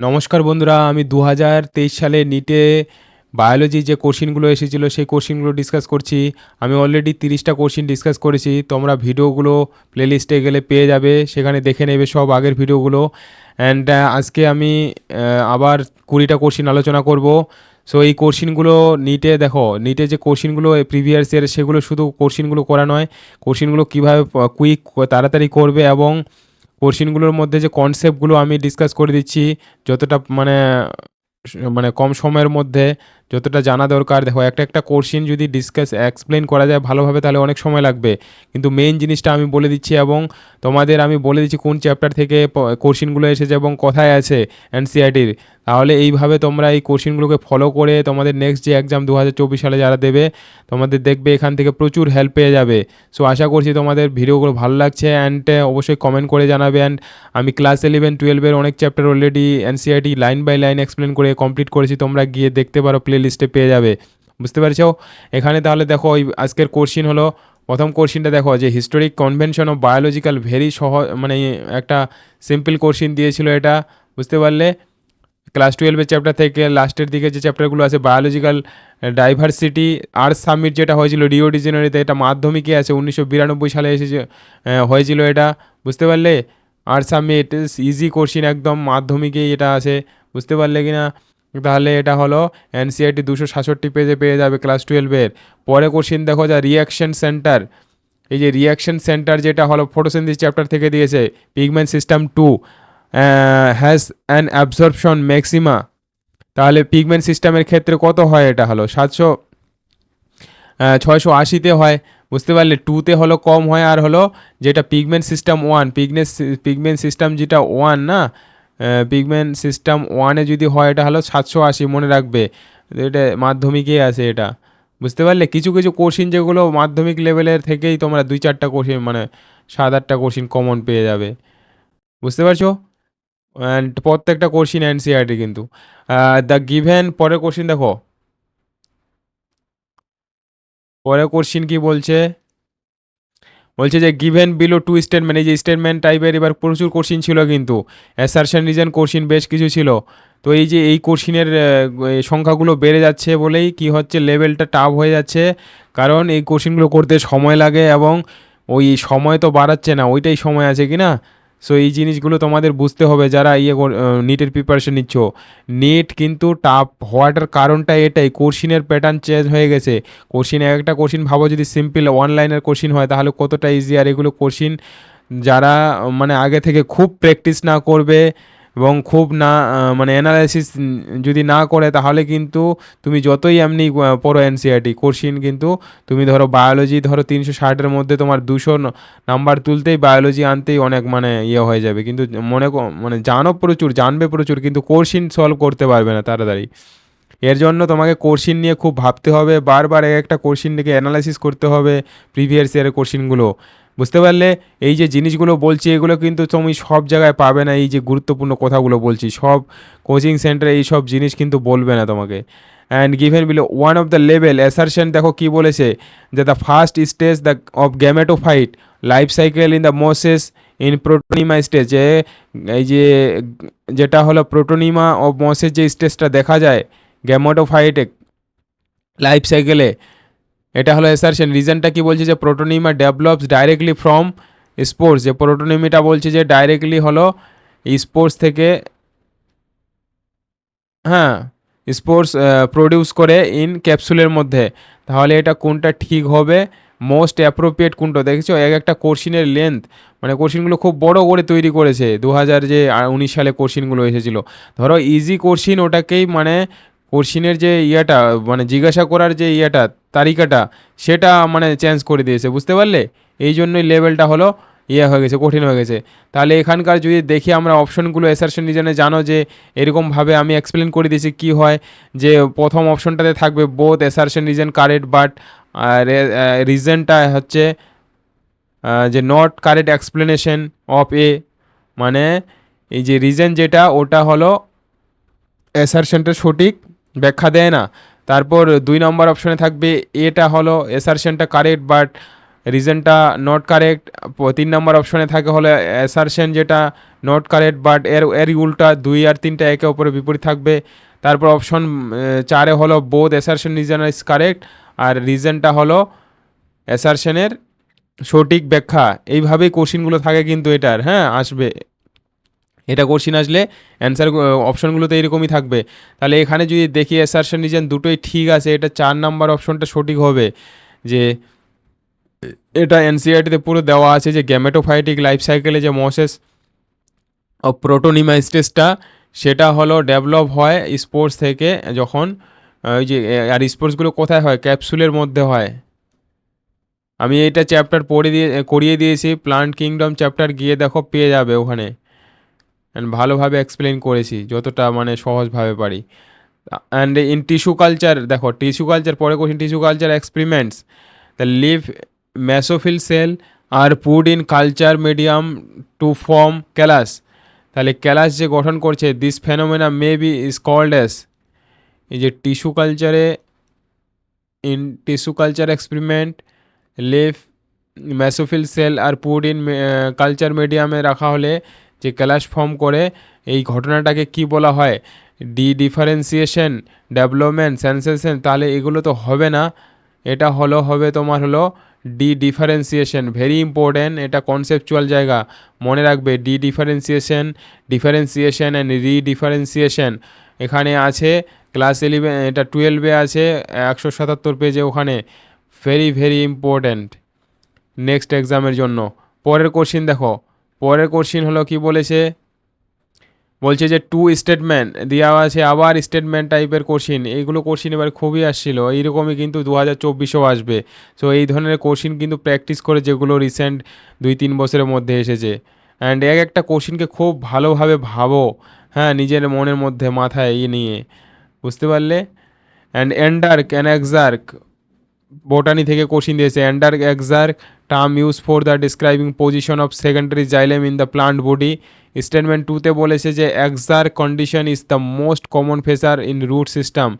নমস্কার বন্ধুরা, আমি দু হাজার তেইশ সালে নিটে বায়োলজি যে কোশ্চিনগুলো এসেছিল সেই কোশ্চিনগুলো ডিসকাস করছি। আমি অলরেডি তিরিশটা কোশ্চিন ডিসকাস করেছি, তোমরা ভিডিওগুলো প্লেলিস্টে গেলে পেয়ে যাবে, সেখানে দেখে নেবে সব আগের ভিডিওগুলো। অ্যান্ড আজকে আমি আবার কুড়িটা কোশ্চিন আলোচনা করব। সো এই কোশ্চিনগুলো নিটে দেখো নিটে যে কোশ্চিনগুলো প্রিভিয়াস ইয়ার সেগুলো শুধু কোশ্চিনগুলো করা নয়, কোশ্চিনগুলো কীভাবে কুইক তাড়াতাড়ি করবে এবং কোশ্চিনগুলোর মধ্যে যে কনসেপ্টগুলো আমি ডিসকাস করে দিচ্ছি যতটা মানে মানে কম সময়ের মধ্যে যতটা জানা দরকার, দেখো একটা একটা কোশ্চিন যদি ডিসকাস এক্সপ্লেন করা যায় ভালোভাবে, তাহলে অনেক সময় লাগবে। কিন্তু মেইন জিনিসটা আমি বলে দিচ্ছি এবং তোমাদের আমি বলে দিচ্ছি কোন চ্যাপ্টার থেকে কোশ্চিনগুলো এসেছে এবং কোথায় আছে এনসিআরটির তাহলে এইভাবে তোমরা এই কোশ্চিনগুলোকে ফলো করে তোমাদের নেক্সট যে এক্সাম দু সালে যারা দেবে, তোমাদের দেখবে এখান থেকে প্রচুর হেল্প পেয়ে যাবে। সো আশা করছি তোমাদের ভিডিওগুলো ভালো লাগছে অ্যান্ড অবশ্যই কমেন্ট করে জানাবে অ্যান্ড আমি ক্লাস ইলেভেন টুয়েলভের অনেক chapter already NCERT line by line explain করে কমপ্লিট করেছি, তোমরা গিয়ে দেখতে পারো প্লে লিস্টে পেয়ে যাবে। বুঝতে পারছ? এখানে তাহলে দেখো, ওই আজকের কোশ্চিন হলো, প্রথম কোশ্চিনটা দেখো, যে historic convention of biological very সহ মানে একটা সিম্পল কোশ্চিন দিয়েছিল এটা, বুঝতে পারলে? ক্লাস টুয়েলভের চ্যাপ্টার থেকে লাস্টের দিকে যে চ্যাপ্টারগুলো আছে বায়োলজিক্যাল ডাইভার্সিটি আর্থ সামিট যেটা হয়েছিল রিও ডিজেনারিতে এটা মাধ্যমিকে আছে, উনিশশো বিরানব্বই সালে এসেছে হয়েছিল এটা, বুঝতে পারলে? আর্থ সামিট ইজি কোশ্চিন একদম মাধ্যমিকেই এটা আছে, বুঝতে পারলে কি না তাহলে এটা হলো এনসিআরটি দুশো সাতষট্টি পেজে পেয়ে যাবে ক্লাস টুয়েলভের পরে কোশ্চিন দেখো যা রিয়াকশন সেন্টার এই যে রিয়াকশন সেন্টার যেটা হলো ফটোসিনথিস চ্যাপ্টার থেকে দিয়েছে pigment system two has an absorption maxima তাহলে পিগমেন্ট সিস্টেমের ক্ষেত্রে কত হয় এটা হলো? সাতশো ছয়শো আশিতে হয়। বুঝতে পারলে টুতে হলো কম হয় আর হলো যেটা পিগমেন্ট সিস্টেম ওয়ান পিগনেস পিগমেন্ট সিস্টেম যেটা ওয়ান না পিগমেন্ট সিস্টেম ওয়ানে যদি হয়, এটা হলো সাতশো আশি, মনে রাখবে। এটা মাধ্যমিকেই আছে এটা। বুঝতে পারলে? কিছু কিছু কোশ্চিন যেগুলো মাধ্যমিক লেভেলের থেকেই তোমরা দুই, চারটা কোশ্চিন মানে সাত, আটটা কোশ্চিন কমন পেয়ে যাবে। বুঝতে পারছ? অ্যান্ড প্রত্যেকটা কোশ্চিন এনসিআরটি কিন্তু। দ্য গিভেন পরের কোশ্চিন দেখো। পরের কোশ্চিন কি বলছে? বলছে যে গিভেন বিলো টু স্টেটমেন্ট এই যে স্টেটমেন্ট টাইপের এবার প্রচুর কোশ্চিন ছিল কিন্তু অ্যাসারশন রিজন কোশ্চিন বেশ কিছু ছিল। তো এই যে এই কোশ্চিনের সংখ্যাগুলো বেড়ে যাচ্ছে বলেই কি হচ্ছে লেভেলটা টাফ হয়ে যাচ্ছে। কারণ এই কোশ্চিনগুলো করতে সময় লাগে এবং ওই সময় তো বাড়াচ্ছে না, ওইটাই সময় আছে কি না সো এই জিনিসগুলো তোমাদের বুঝতে হবে যারা ইয়ে নিটের প্রিপারেশন নিচ্ছ। নিট কিন্তু টাফ হওয়াটার কারণটা এটাই, কোশ্চিনের প্যাটার্ন চেঞ্জ হয়ে গেছে। কোশ্চিন এক একটা কোশ্চিন ভাবো যদি সিম্পল অনলাইনের কোশ্চিন হয়, তাহলে কতটা ইজি আর এগুলো কোশ্চিন যারা মানে আগে থেকে খুব প্র্যাকটিস না করবে এবং খুব না মানে অ্যানালাইসিস যদি না করে, তাহলে কিন্তু তুমি যতই এমনি পড়ো এনসিআরটি কোশ্চিন কিন্তু তুমি ধরো বায়োলজি ধরো তিনশো ষাটের মধ্যে তোমার দুশো নাম্বার তুলতেই বায়োলজি আনতেই অনেক মানে ইয়ে হয়ে যাবে। কিন্তু মনে মানে জানো প্রচুর, জানবে প্রচুর, কিন্তু কোশ্চিন সলভ করতে পারবে না তাড়াতাড়ি। এর জন্য তোমাকে কোশ্চিন নিয়ে খুব ভাবতে হবে, বারবার এক একটা কোশ্চিন থেকে অ্যানালাইসিস করতে হবে প্রিভিয়াস ইয়ারের কোশ্চিনগুলো। বুঝতে পারলে? এই যে জিনিসগুলো বলছি, এগুলো কিন্তু তুমি সব জায়গায় পাবে না, এই যে গুরুত্বপূর্ণ কথাগুলো বলছি। সব কোচিং সেন্টারে এই সব জিনিস কিন্তু বলবে না তোমাকে। And given below one of the level assertion দেখো কি বলেছে? যে the first stage the of gametophyte life cycle in the mosses in protonema stage যে, এই যে, যেটা হলো প্রোটোনিমা অফ মসেস যে স্টেজটা দেখা যায় গ্যামেটোফাইটে লাইফ সাইকেলে এটা হলো এসারশন রিজনটা কি বলছে যে protonema develops directly from spores যে প্রোটোনিমিটা বলছে যে ডাইরেক্টলি হলো স্পোর্টস থেকে হ্যাঁ স্পোর্টস প্রডিউস করে ইন ক্যাপসুলের মধ্যে। তাহলে এটা কোনটা ঠিক হবে? মোস্ট অ্যাপ্রোপ্রিয়েট কোনটা? দেখেছ? এক একটা কোশ্চিনের লেন্থ মানে কোশ্চিনগুলো খুব বড় করে তৈরি করেছে। দু হাজার যে উনিশ সালে কোশ্চিনগুলো এসেছিল। ধরো ইজি কোশ্চিন ওটাকেই মানে কোশ্চিনের যে ইয়েটা মানে জিজ্ঞাসা করার যে ইয়েটা, তালিকাটা, সেটা মানে চেঞ্জ করে দিয়েছে, বুঝতে পারলে? এই জন্যই লেভেলটা হলো ইয়ে হয়ে গেছে, কঠিন হয়ে গেছে। তাহলে এখানকার যদি দেখি আমরা অপশনগুলো এসারশন রিজনে জানো যে, এরকমভাবে আমি এক্সপ্লেন করে দিয়েছি কি হয়, যে প্রথম অপশনটাতে থাকবে both assertion reason correct but রিজনটা হচ্ছে যে not correct explanation of A মানে এই যে রিজন যেটা, ওটা হলো অ্যাসারশনটা সঠিক ব্যাখ্যা দেয় না। তারপর দুই নম্বর অপশনে থাকবে, এটা হলো অ্যাসারশনটা কারেক্ট বাট রিজনটা নট কারেক্ট তিন নম্বর অপশনে থাকে হলো অ্যাসারশন যেটা নট কারেক্ট বাট এর এর উল্টা দুই আর তিনটা একে অপরের বিপরীত থাকবে। তারপর অপশন চারে হলো both assertion reason is correct আর রিজনটা হলো অ্যাসারশনের সঠিক ব্যাখ্যা। এইভাবেই কোশ্চিনগুলো থাকে কিন্তু এটার হ্যাঁ আসবে। এটা কোশ্চিন আসলে অ্যান্সার অপশনগুলোতে এরকমই থাকবে। তাহলে এখানে যদি দেখি অ্যাসারশন রিজন দুটোই ঠিক আছে, এটা চার নাম্বার অপশনটা সঠিক হবে। যে, এটা এনসিআরটিতে পুরো দেওয়া আছে যে গ্যামেটোফাইটিক লাইফ সাইকেলে যে মসেস অফ প্রোটোনিমা সেটা হলো ডেভেলপ হয় স্পোর্টস থেকে যখন ওই যে আর স্পোর্টসগুলো কোথায় হয়? ক্যাপসুলের মধ্যে হয়। আমি এইটা চ্যাপ্টার পড়ে দিয়ে, করিয়ে দিয়েছি প্লান্ট কিংডম চ্যাপ্টার গিয়ে দেখো, পেয়ে যাবে ওখানে। অ্যান্ড ভালোভাবে এক্সপ্লেন করেছি, যতটা মানে সহজভাবে পারি। অ্যান্ড ইন টিস্যু কালচার দেখো টিস্যু কালচার পরে question tissue culture experiments the leaf mesophyll cell are put in culture medium to form callus তাহলে ক্যালাস যে গঠন করছে this phenomena may be is called as এই যে টিস্যু কালচারে in tissue culture experiment leaf mesophyll cell are put in culture মিডিয়ামে রাখা হলে যে ক্যালাস ফর্ম করে এই ঘটনাটাকে কি বলা হয়? ডি ডিফারেন্সিয়েশন ডেভেলপমেন্ট, সেন্সেশন, তাহলে এগুলো তো হবে না। এটা হলো, হবে তোমার হলো ডি ডিফারেন্সিয়েশন ভেরি ইম্পর্ট্যান্ট এটা কনসেপচুয়াল জায়গা। মনে রাখবে dedifferentiation differentiation and redifferentiation এখানে আছে ক্লাস ইলেভেন এটা টুয়েলভে আছে, একশো সাতাত্তর পেজে ওখানে। ভেরি ভেরি ইম্পর্ট্যান্ট নেক্সট এক্সামের জন্য। পরের কোশ্চিন দেখো। পরের কোশ্চিন হলো কি বলেছে? বলছে যে টু স্টেটমেন্ট দেওয়া আছে আবার স্টেটমেন্ট টাইপের কোশ্চিন এইগুলো কোশ্চিন এবার খুবই আসছিল, এইরকমই কিন্তু দু হাজার চব্বিশেও আসবে। সো এই ধরনের কোশ্চিন কিন্তু প্র্যাকটিস করে যেগুলো রিসেন্ট দুই তিন বছরের মধ্যে এসেছে। অ্যান্ড এক একটা কোশ্চিনকে খুব ভালোভাবে ভাবো হ্যাঁ নিজের মনের মধ্যে, মাথায় ইয়ে নিয়ে। বুঝতে পারলে? And endarch and exarch botany থেকে কোশ্চিন দিয়েছে। Endarch exarch term use for the describing position of secondary xylem in the plant body statement টুতে বলেছে যে exarch condition is the most common feature in root system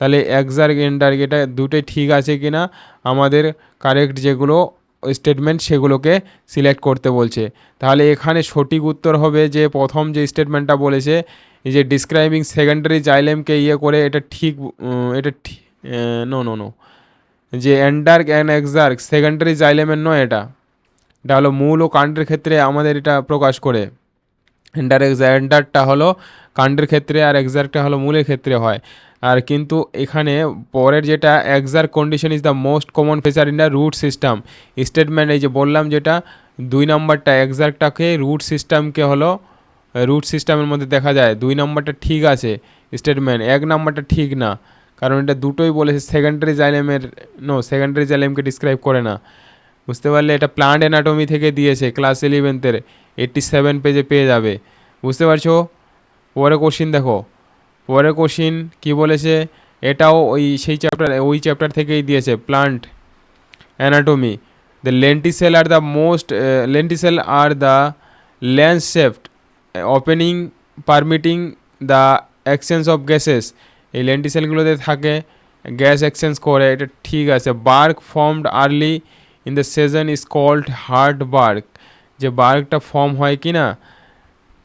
তাহলে exarch এন্ডার্ক এটা দুটোই ঠিক আছে কি না আমাদের কারেক্ট যেগুলো স্টেটমেন্ট সেগুলোকে সিলেক্ট করতে বলছে। তাহলে এখানে সঠিক উত্তর হবে যে প্রথম যে স্টেটমেন্টটা বলেছে যে ডিসক্রাইবিং সেকেন্ডারি জাইলেমকে ইয়ে করে, এটা ঠিক এটা নো নো নো যে অ্যান্ডার্ক অ্যান্ড এক্সার্ক সেকেন্ডারি জাইলেমের নয় এটা। এটা হলো মূল ও কাণ্ডের ক্ষেত্রে আমাদের এটা প্রকাশ করে। এন্ডার এক্সান্ডারটা হলো কাণ্ডের ক্ষেত্রে আর এক্সার্কটা হলো মূলের ক্ষেত্রে হয়। আর কিন্তু এখানে পরের যেটা exarch condition is the most common feature in the root system statement এই যে বললাম যেটা, দুই নম্বরটা এক্সার্কটাকে রুট সিস্টেমকে হলো রুট সিস্টেমের মধ্যে দেখা যায়। দুই নম্বরটা ঠিক আছে স্টেটমেন্ট এক নম্বরটা ঠিক না। কারণ এটা দুটোই বলেছে সেকেন্ডারি জাইলেমের নো সেকেন্ডারি জাইলেমকে ডিসক্রাইব করে না। বুঝতে পারলে এটা প্লান্ট অ্যানাটমি থেকে দিয়েছে ক্লাস ইলেভেন্থের এইট্টি সেভেন পেজে পেয়ে যাবে। বুঝতে পারছ? পরে কোশ্চিন দেখো। পরে কোশ্চিন কি বলেছে? এটাও ওই সেই চ্যাপ্টার ওই চ্যাপ্টার থেকেই দিয়েছে plant anatomy the lenticel are the most lenticel are the lens shaped opening permitting the exchange of gases এই লেন্টিসেলগুলোতে থাকে গ্যাস এক্সচেঞ্জ করে, এটা ঠিক আছে। Bark formed early in the season is called hard bark যে বার্কটা ফর্ম হয় কি না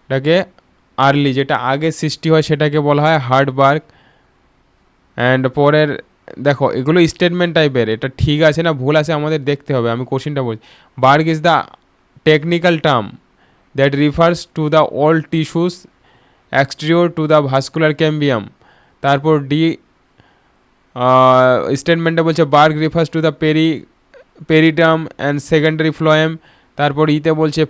এটাকে আর্লি যেটা আগে সৃষ্টি হয় সেটাকে বলা হয় হার্ড বার্ক অ্যান্ড পরের, দেখো, এগুলো স্টেটমেন্ট টাইপের এটা ঠিক আছে না ভুল আছে আমাদের দেখতে হবে। আমি কোশ্চিনটা বলছি bark is the technical term that refers to the old tissues exterior to the vascular cambium তারপর ডি স্টেটমেন্টে বলছে bark refers to the peri periderm and secondary phloem তারপর ইতে বলছে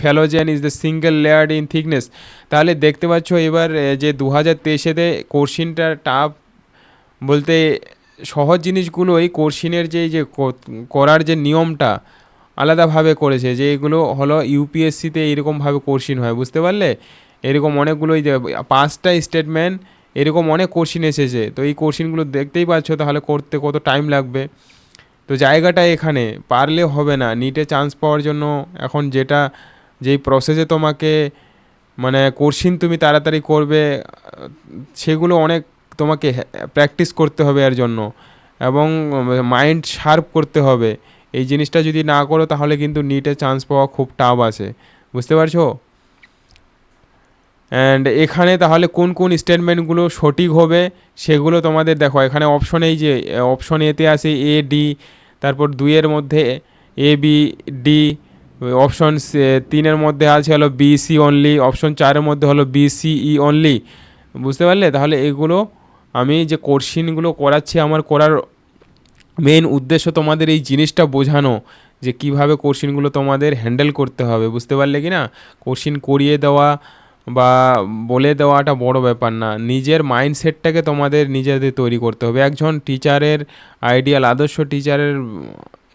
phellogen is the single layered in thickness তাহলে দেখতে পাচ্ছ এবার যে দু হাজার তেইশেতে কোশ্চিনটা টাফ বলতে সহজ জিনিসগুলোই কোশ্চিনের যে যে করার যে নিয়মটা আলাদাভাবে করেছে, যে এগুলো হলো ইউপিএসসিতে এরকমভাবে কোশ্চিন হয়, বুঝতে পারলে? এরকম অনেকগুলোই পাঁচটা স্টেটমেন্ট এরকম অনেক কোশ্চিন এসেছে। তো এই কোশ্চিনগুলো দেখতেই পাচ্ছ, তাহলে করতে কত টাইম লাগবে। তো জায়গাটা এখানে, পারলে হবে না নিটে চান্স পাওয়ার জন্য এখন যেটা, যেই প্রসেসে তোমাকে মানে কোশ্চিন তুমি তাড়াতাড়ি করবে, সেগুলো অনেক তোমাকে প্র্যাকটিস করতে হবে এর জন্য। এবং মাইন্ড শার্প করতে হবে। এই জিনিসটা যদি না করো, তাহলে কিন্তু নিটে চান্স পাওয়া খুব টাফ আছে। বুঝতে পারছ? অ্যান্ড এখানে তাহলে কোন কোন স্টেটমেন্টগুলো সঠিক হবে সেগুলো তোমাদের দেখো। এখানে অপশন এই যে অপশন এতে আছে এ ডি তারপর দুইয়ের মধ্যে এ বি ডি অপশন তিনের মধ্যে আছে হলো বি সি অনলি অপশন চারের মধ্যে হলো বি সি ই অনলি বুঝতে পারলে? তাহলে এগুলো আমি যে কোশ্চিনগুলো করাচ্ছি, আমার করার মেন উদ্দেশ্য তোমাদের এই জিনিসটা বোঝানো, যে কীভাবে কোশ্চিনগুলো তোমাদের হ্যান্ডেল করতে হবে। বুঝতে পারলে কি না কোশ্চিন করিয়ে দেওয়া বা বলে দেওয়াটা বড় ব্যাপার না। নিজের মাইন্ডসেটটাকে তোমাদের নিজেদের তৈরি করতে হবে। একজন টিচারের আইডিয়াল আদর্শ টিচারের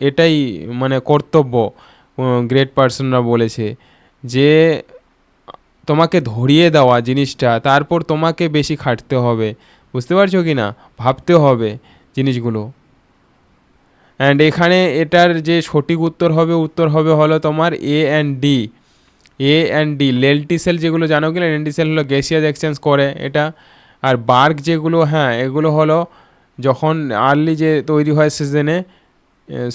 এটাই মানে কর্তব্য গ্রেট পার্সনরা বলেছে যে তোমাকে ধরিয়ে দেওয়া জিনিসটা, তারপর তোমাকে বেশি খাটতে হবে। বুঝতে পারছ কি না? ভাবতে হবে জিনিসগুলো। অ্যান্ড এখানে এটার যে সঠিক উত্তর হবে উত্তর হবে হলো তোমার A and D A and D lenticel যেগুলো জানো কি লেলটিসেল হলো গ্যাসিয়াস এক্সচেঞ্জ করে এটা। আর বার্গ যেগুলো হ্যাঁ এগুলো হলো যখন আর্লি যে তৈরি হয় সিজনে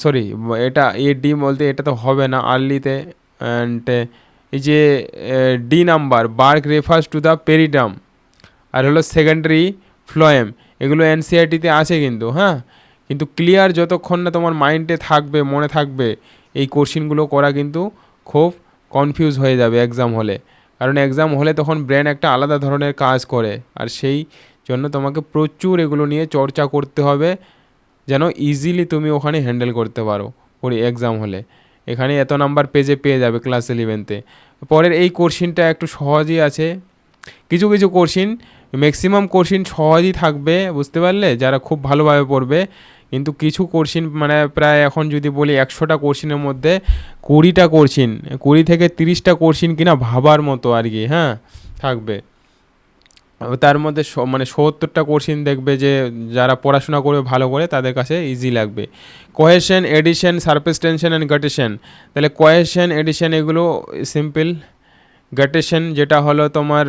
সরি এটা এ ডি বলতে এটা তো হবে না আর্লিতে অ্যান্ড এই যে D number bark refers to the periderm আর হলো সেকেন্ডারি ফ্লোয়েম এগুলো এনসিআরটিতে আছে কিন্তু হ্যাঁ? কিন্তু ক্লিয়ার যতক্ষণ না তোমার মাইন্ডে থাকবে, মনে থাকবে, এই কোশ্চিনগুলো করা কিন্তু খুব কনফিউজ হয়ে যাবে এক্সাম হলে। কারণ এক্সাম হলে তখন ব্রেন একটা আলাদা ধরনের কাজ করে। আর সেই জন্য তোমাকে প্রচুর এগুলো নিয়ে চর্চা করতে হবে, যেন ইজিলি তুমি ওখানে হ্যান্ডেল করতে পারো পরি এক্সাম হলে। এখানে এত নাম্বার পেজে পেয়ে যাবে ক্লাস ইলেভেনতে পরের এই কোশ্চিনটা একটু সহজই আছে। কিছু কিছু কোশ্চিন ম্যাক্সিমাম কোশ্চিন সহজই থাকবে, বুঝতে পারলে? যারা খুব ভালোভাবে পড়বে কিন্তু কিছু কোশ্চিন মানে প্রায় এখন যদি বলি একশোটা কোশ্চিনের মধ্যে কুড়িটা কোশ্চিন, কুড়ি থেকে তিরিশটা কোশ্চিন কিনা ভাবার মতো আর কি হ্যাঁ থাকবে। তার মধ্যে মানে সত্তরটা কোশ্চিন দেখবে যে যারা পড়াশোনা করবে ভালো করে তাদের কাছে ইজি লাগবে। Cohesion adhesion surface tension and guttation তাহলে কোয়েশন এডিশন এগুলো সিম্পল গাটেশন যেটা হলো তোমার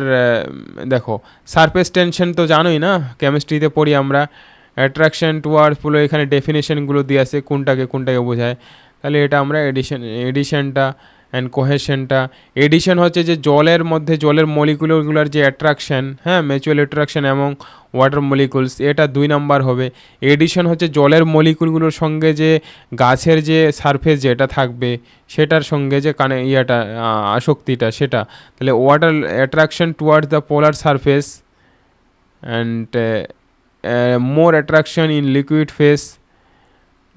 দেখো সারফেস টেনশন তো জানোই না কেমিস্ট্রিতে পড়ি আমরা। অ্যাট্রাকশন টুয়ার্ডস পুরো এখানে ডেফিনেশনগুলো দিয়ে আছে, কোনটাকে কোনটাকে বোঝায় তাহলে এটা আমরা এডিশন এডিশনটা অ্যান্ড কোহেশনটা এডিশন হচ্ছে যে জলের মধ্যে, জলের মলিকুলগুলোর যে অ্যাট্রাকশন হ্যাঁ ম্যাচুয়াল অ্যাট্রাকশন এবং ওয়াটার মলিকুলস এটা দুই নাম্বার হবে। এডিশন হচ্ছে জলের মলিকুলগুলোর সঙ্গে যে গাছের যে সারফেস যেটা থাকবে, সেটার সঙ্গে যে কানে ইয়েটা আসক্তিটা সেটা। তাহলে water attraction towards the polar surface and more attraction in liquid phase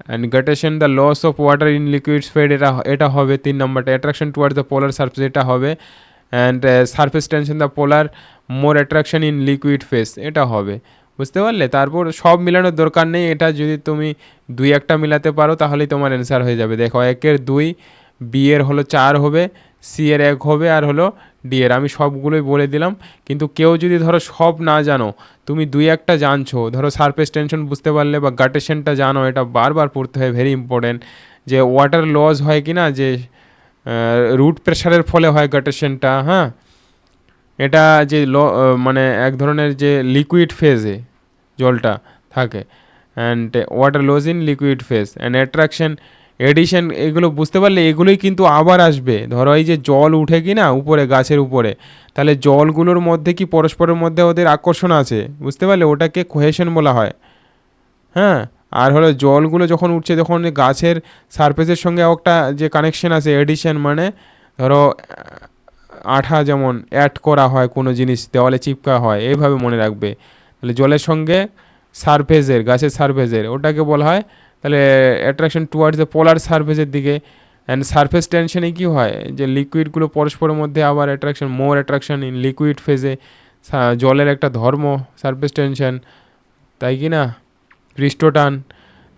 and guttation, the loss of water in liquid phase এটা এটা হবে তিন নম্বরটা attraction towards the polar surface এটা হবে and surface tension the polar more attraction in liquid phase এটা হবে বুঝতে পারলে? তারপর সব মিলানোর দরকার নেই, এটা যদি তুমি দুই একটা মিলাতে পারো তাহলেই তোমার অ্যান্সার হয়ে যাবে। দেখো, একের দুই বি এর হলো চার হবে সি এর এক হবে, আর হলো ডি এর। আমি সবগুলোই বলে দিলাম, কিন্তু কেউ যদি ধরো সব না জানো তুমি দুই একটা জানছো। ধরো সারফেস টেনশন বুঝতে পারলে বা গাটেশনটা জানো, এটা বারবার পড়তে হয় ভেরি ইম্পর্টেন্ট যে ওয়াটার লস হয় কি না যে রুট প্রেশারের ফলে হয় গাটেশনটা হ্যাঁ? এটা যে ল মানে এক ধরনের যে লিকুইড ফেজে জলটা থাকে। And water loss in liquid phase and attraction adhesion এগুলো বুঝতে পারলে এগুলোই কিন্তু আবার আসবে। ধরো এই যে জল উঠে কি না উপরে, গাছের উপরে, তাহলে জলগুলোর মধ্যে কি পরস্পরের মধ্যে ওদের আকর্ষণ আছে? বুঝতে পারলে ওটাকে কোহেশন বলা হয়। হ্যাঁ? আর হলো জলগুলো যখন উঠছে, তখন গাছের সারফেসের সঙ্গে একটা যে কানেকশন আছে এডিশন মানে ধরো, আঠা যেমন অ্যাড করা হয় কোনো জিনিস, দেওয়ালে চিপকা হয়, এইভাবে মনে রাখবে। তাহলে জলের সঙ্গে সারফেসের গাছের সারফেসের ওটাকে বলা হয় তাহলে অ্যাট্রাকশন টুয়ার্ডস দ্য পোলার সারফেসের দিকে অ্যান্ড সারফেস টেনশনে কী হয়? যে লিকুইডগুলো পরস্পরের মধ্যে আবার attraction more attraction in liquid ফেজে জলের একটা ধর্ম সারফেস টেনশন তাই কি না? পৃষ্ঠটান।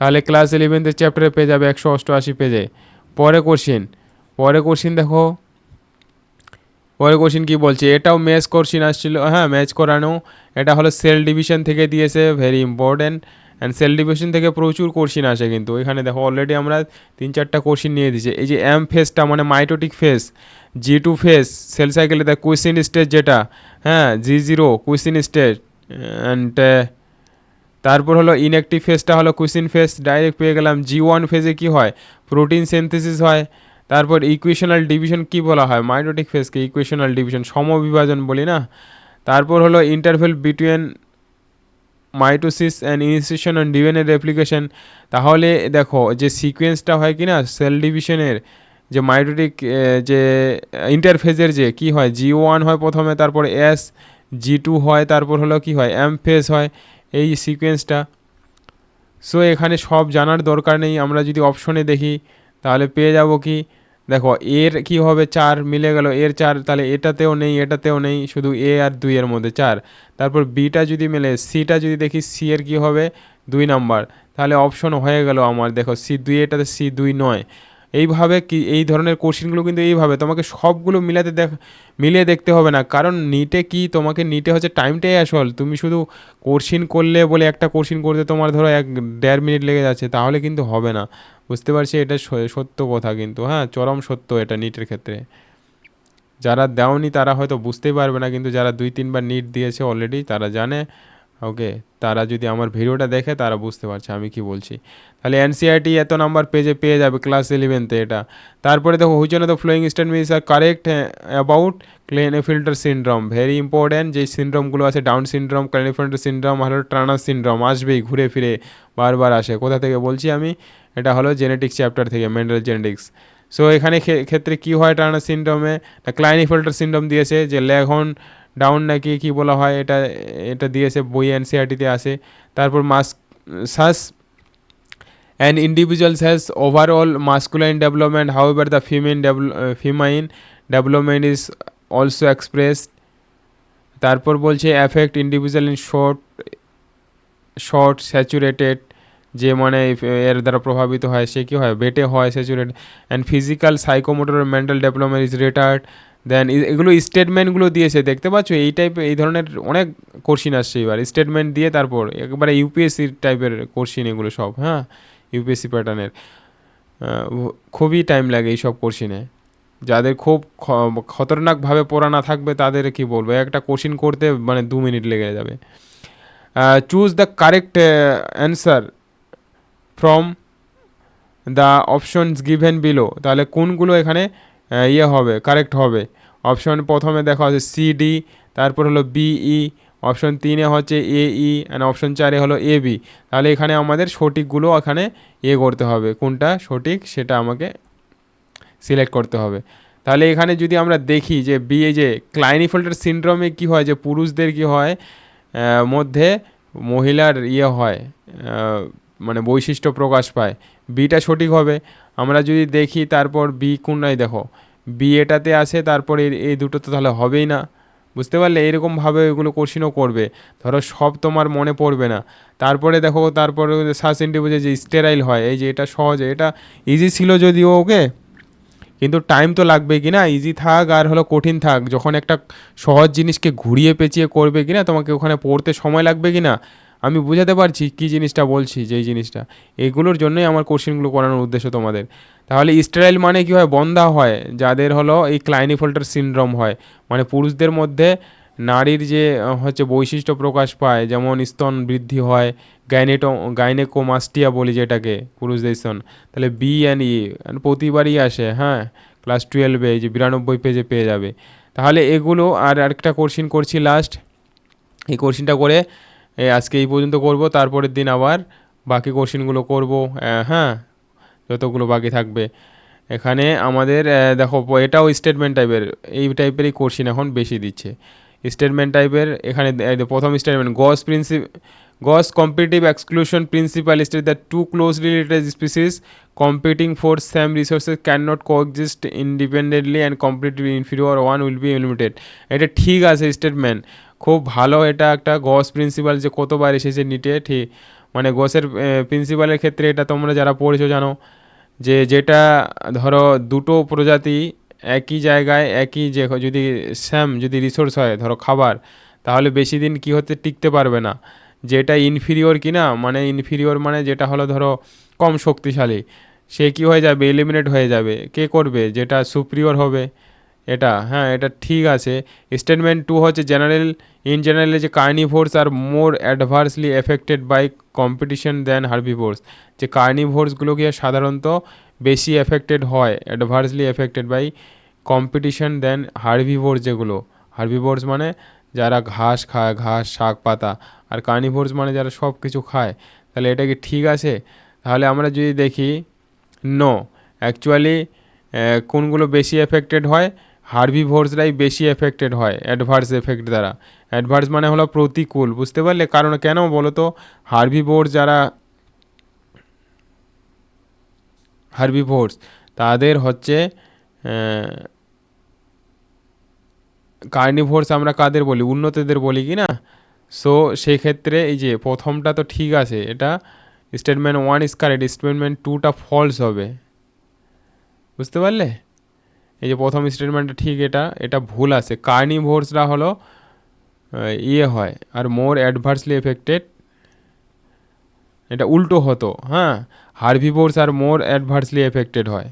তাহলে ক্লাস ইলেভেনথের চ্যাপ্টারে পেয়ে যাবে একশো অষ্টআশি পেজে পরে কোশ্চিন পরে কোশ্চিন দেখো। পরে কোশ্চিন কী বলছে? এটাও ম্যাচ কোশ্চিন আসছিল হ্যাঁ ম্যাচ করানো। এটা হলো সেল ডিভিশন থেকে দিয়েছে very important and cell division থেকে প্রচুর কোর্সিন আসে কিন্তু। এখানে দেখো অলরেডি আমরা তিন চারটা কোর্সিন নিয়ে দিয়েছি। এই যে এম ফেসটা মানে mitotic phase G two phase cell সাইকেলে দেখ কুইসিন স্টেজ যেটা হ্যাঁ G zero quiescent stage and তারপর হলো ইনঅ্যাক্টিভ ফেসটা হলো কুইসিন ফেস ডাইরেক্ট পেয়ে গেলাম জি ওয়ান ফেজে কী হয়? প্রোটিন সিনথেসিস হয়। তারপর ইকুয়েশনাল ডিভিশন কি বলা হয়? মাইটোটিক ফেসকে ইকুয়েশনাল ডিভিশন সমবিভাজন বলি না। তারপর হলো interval between mitosis and initiation and DNA replication তাহলে দেখো, যে সিকোয়েন্সটা হয় কি না সেল ডিভিশনের যে মাইটোটিক যে ইন্টারফেজের যে, কি হয়? জি ওয়ান হয় প্রথমে, তারপর এস জি টু হয়, তারপর হলো কি হয়? এম ফেজ হয়, এই সিকোয়েন্সটা সো এখানে সব জানার দরকার নেই। আমরা যদি অপশনে দেখি, তাহলে পেয়ে যাব কি? দেখো, এর কি হবে চার মিলে গেল? এর চার, তাহলে এটাতেও নেই এটাতেও নেই, শুধু এ আর দুই এর মধ্যে চার। তারপর বিটা যদি মেলে সিটা যদি দেখি, সি এর কি হবে? দুই নাম্বার। তাহলে অপশন হয়ে গেল আমার, দেখো, সি দুই, এটাতে সি দুই নয়। এইভাবে কি, এই ধরনের কোশ্চিনগুলো কিন্তু এইভাবে, তোমাকে সবগুলো মিলাতে দেখ, মিলিয়ে দেখতে হবে না। কারণ নিটে কি, তোমাকে নিটে হচ্ছে টাইমটাই আসল। তুমি শুধু কোশ্চিন করলে বলে একটা কোশ্চিন করতে তোমার ধরো এক, দেড় মিনিট লেগে যাচ্ছে, তাহলে কিন্তু হবে না। বুঝতে পারছি এটা সত্য কথা কিন্তু। হ্যাঁ চরম সত্য এটা নিটের ক্ষেত্রে। যারা দেওনি তারা হয়তো বুঝতেই পারবে না, কিন্তু যারা দুই, তিনবার নিট দিয়েছে অলরেডি তারা জানে। ওকে, তারা যদি আমার ভিডিওটা দেখে তারা বুঝতে পারছে আমি কি বলছি। তাহলে এনসিআরটি এত নাম্বার পেজে পেয়ে যাবে ক্লাস ইলেভেনতে এটা। তারপরে দেখো which of the following statements are correct about Klinefelter syndrome very important যে সিনড্রোমগুলো আছে ডাউন সিনড্রোম ক্লেনেফিল্টার সিনড্রোম হলো ট্রানার সিনড্রোম আসবেই, ঘুরে ফিরে, বারবার আসে। কোথা থেকে বলছি আমি? এটা হলো জেনেটিক্স চ্যাপ্টার থেকে মেন্টাল জেনেটিক্স সো এখানে ক্ষেত্রে কী হয় টার্নার সিনড্রোমে ক্লাইনিফিল্টার সিনড্রোম দিয়েছে, যে লেখন ডাউন নাকি কি বলা হয়, এটা এটা দিয়েছে, বই এনসিআরটিতে আসে তারপর মাস, সাস an individuals has overall masculine development however the feminine feminine development is also expressed তারপর বলছে affect individual in short short statured যে মানে এর দ্বারা প্রভাবিত হয়, সে কী হয়? বেটে হয় saturate and physical psychomotor mental development is retard then এগুলো স্টেটমেন্টগুলো দিয়েছে, দেখতে পাচ্ছ? এই টাইপের এই ধরনের অনেক কোশ্চিন আসছে এবার। স্টেটমেন্ট দিয়ে তারপর একবারে ইউপিএসসি টাইপের কোশ্চিন এগুলো সব হ্যাঁ? ইউপিএসসি প্যাটার্নের খুবই টাইম লাগে এইসব কোশ্চিনে যাদের খুব খতরনাকভাবে পড়া না থাকবে, তাদের কি বলব? একটা কোশ্চিন করতে মানে দু মিনিট লেগে যাবে। Choose the correct answer from the options given below তাহলে কোনগুলো এখানে ইয়ে হবে কারেক্ট হবে। অপশন প্রথমে দেখা হচ্ছে সিডি তারপর হলো বিই অপশন তিনে হচ্ছে এই অ্যান্ড অপশন চারে হলো এ বি তাহলে এখানে আমাদের সঠিকগুলো এখানে ইয়ে করতে হবে। কোনটা সঠিক সেটা আমাকে সিলেক্ট করতে হবে। তাহলে এখানে যদি আমরা দেখি যে বি এই যে ক্লাইনিফোল্ডার সিনড্রোমে কি হয়, যে পুরুষদের কি হয় মধ্যে মহিলার ইয়ে হয় মানে বৈশিষ্ট্য প্রকাশ পায়। বিটা সঠিক হবে। আমরা যদি দেখি তারপর বি কোনটাই দেখো বি এটাতে আসে তারপর এই- দুটো তো তাহলে হবেই না। বুঝতে পারলে? এরকমভাবে এগুলো কোশ্চিনও করবে। ধরো সব তোমার মনে পড়বে না। তারপরে দেখো, তারপরে সার্চ ইন্ডিভিজুয়াল যে স্টেরাইল হয়। এই যে এটা সহজে, এটা ইজি ছিল যদিও ওকে, কিন্তু টাইম তো লাগবে কি না? ইজি থাক আর হলো কঠিন থাক। যখন একটা সহজ জিনিসকে ঘুরিয়ে পেঁচিয়ে করবে কি না, তোমাকে ওখানে পড়তে সময় লাগবে কি না? আমি বুঝাতে পারছি কি জিনিসটা বলছি, যেই জিনিসটা। এগুলোর জন্যই আমার কোশ্চেনগুলো করানোর উদ্দেশ্য তোমাদের। তাহলে স্টেরাইল মানে কি হয়? বন্ধা হয়, যাদের হলো এই ক্লাইনিফোল্টার সিনড্রোম হয়। মানে পুরুষদের মধ্যে নারীর যে হচ্ছে বৈশিষ্ট্য প্রকাশ পায়, যেমন স্তন বৃদ্ধি হয়, গাইনেটো, গাইনেকোমাস্টিয়া বলি যেটাকে, পুরুষদের স্তন। তাহলে বি অ্যান্ড ই প্রতিবারই আসে হ্যাঁ? ক্লাস টুয়েলভে যে বিরানব্বই পেজে পেয়ে যাবে। তাহলে এগুলো আর আরেকটা কোশ্চিন করছি লাস্ট। এই কোশ্চিনটা করে আজকে এই পর্যন্ত করব, তারপরের দিন আবার বাকি কোশ্চিনগুলো করব। হ্যাঁ যতগুলো বাকি থাকবে। এখানে আমাদের দেখো এটাও স্টেটমেন্ট টাইপের এই টাইপেরই কোশ্চিন এখন বেশি দিচ্ছে। স্টেটমেন্ট টাইপের এখানে প্রথম statement Gause principle Gause competitive exclusion principle state that two closely related species competing for same resources cannot coexist independently and completely inferior one will be limited এটা ঠিক আছে স্টেটমেন্ট খুব ভালো এটা একটা গস প্রিন্সিপাল যে কতবার এসেছে নিটে ঠিক। মানে গসের প্রিন্সিপালের ক্ষেত্রে এটা তোমরা যারা পড়েছো জানো, যে যেটা ধরো দুটো প্রজাতি একই জায়গায়, একই যে যদি স্যাম যদি রিসোর্স হয়, ধরো খাবার, তাহলে বেশি দিন কি হতে, টিকতে পারবে না। যেটা ইনফিরিয়র কিনা মানে ইনফিরিয়র মানে যেটা হলো ধরো কম শক্তিশালী, সে কি হয়ে যাবে এলিমিনেট হয়ে যাবে। কে করবে? যেটা সুপ্রিয়র হবে। এটা হ্যাঁ এটা ঠিক আছে। স্টেটমেন্ট টু হচ্ছে জেনারেল ইন জেনারেল যে carnivores are more adversely affected by competition than herbivores যে কার্নিভোর্সগুলো কি সাধারণত বেশি এফেক্টেড হয় adversely affected by competition than herbivores যেগুলো। হার্বিভোর্স মানে যারা ঘাস খায়, ঘাস, শাক, পাতা, আর কার্নিভোর্স মানে যারা সব কিছু খায়। তাহলে এটা কি ঠিক আছে? তাহলে আমরা যদি দেখি নো অ্যাকচুয়ালি কোনগুলো বেশি এফেক্টেড হয়? হার্বিভোর্সরাই বেশি এফেক্টেড হয় অ্যাডভার্স এফেক্ট দ্বারা। অ্যাডভার্স মানে হলো প্রতিকূল, বুঝতে পারলে? কারণ কেন বলো তো? হার্বিভোর্স যারা হার্বিভোর্স তাদের হচ্ছে কার্নিভোর্স আমরা কাদের বলি? উন্নতদের বলি কি না? সো সেই ক্ষেত্রে এই যে প্রথমটা তো ঠিক আছে, এটা statement one is correct statement টুটা ফলস হবে। বুঝতে পারলে? এই যে প্রথম স্টেটমেন্টটা ঠিক এটা এটা ভুল আছে। কার্নিভোর্সরা হলো ইয়ে হয় আর মোর অ্যাডভার্সলি এফেক্টেড এটা উল্টো হতো হ্যাঁ? Herbivores are more adversely affected হয়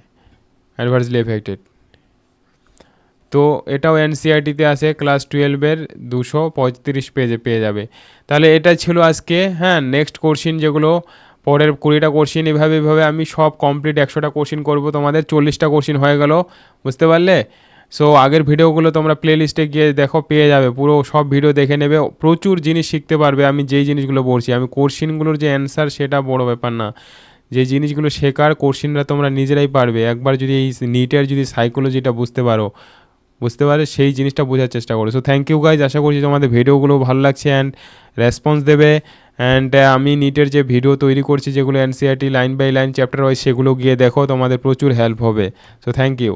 অ্যাডভার্সলি এফেক্টেড তো এটাও এনসিআরটিতে আছে ক্লাস টুয়েলভের দুশো পঁয়ত্রিশ পেজে পেয়ে যাবে। তাহলে এটা ছিল আজকে হ্যাঁ নেক্সট কোশ্চিন যেগুলো পরের কুড়িটা কোশ্চিন এভাবে এভাবে আমি সব কমপ্লিট একশোটা কোশ্চিন করব। তোমাদের চল্লিশটা কোশ্চিন হয়ে গেল, বুঝতে পারলে? সো আগের ভিডিওগুলো তোমরা প্লে লিস্টে গিয়ে দেখো, পেয়ে যাবে। পুরো সব ভিডিও দেখে নেবে। প্রচুর জিনিস শিখতে পারবে। আমি যেই জিনিসগুলো বলছি, আমি কোশ্চিনগুলোর যে অ্যান্সার সেটা বড় ব্যাপার না। যে জিনিসগুলো শেখার কোশ্চিনরা তোমরা নিজেরাই পারবে। একবার যদি এই নিটের যদি সাইকোলজিটা বুঝতে পারো বুঝতে পারে, সেই জিনিসটা বোঝার চেষ্টা করে। সো থ্যাংক ইউ গাইজ আশা করছি তোমাদের ভিডিওগুলো ভালো লাগছে অ্যান্ড রেসপন্স দেবে। অ্যান্ড আমি নিটের যে ভিডিও তৈরি করছি, যেগুলো NCERT line by line chapter wise সেগুলো গিয়ে দেখো, তোমাদের প্রচুর হেল্প হবে। So thank you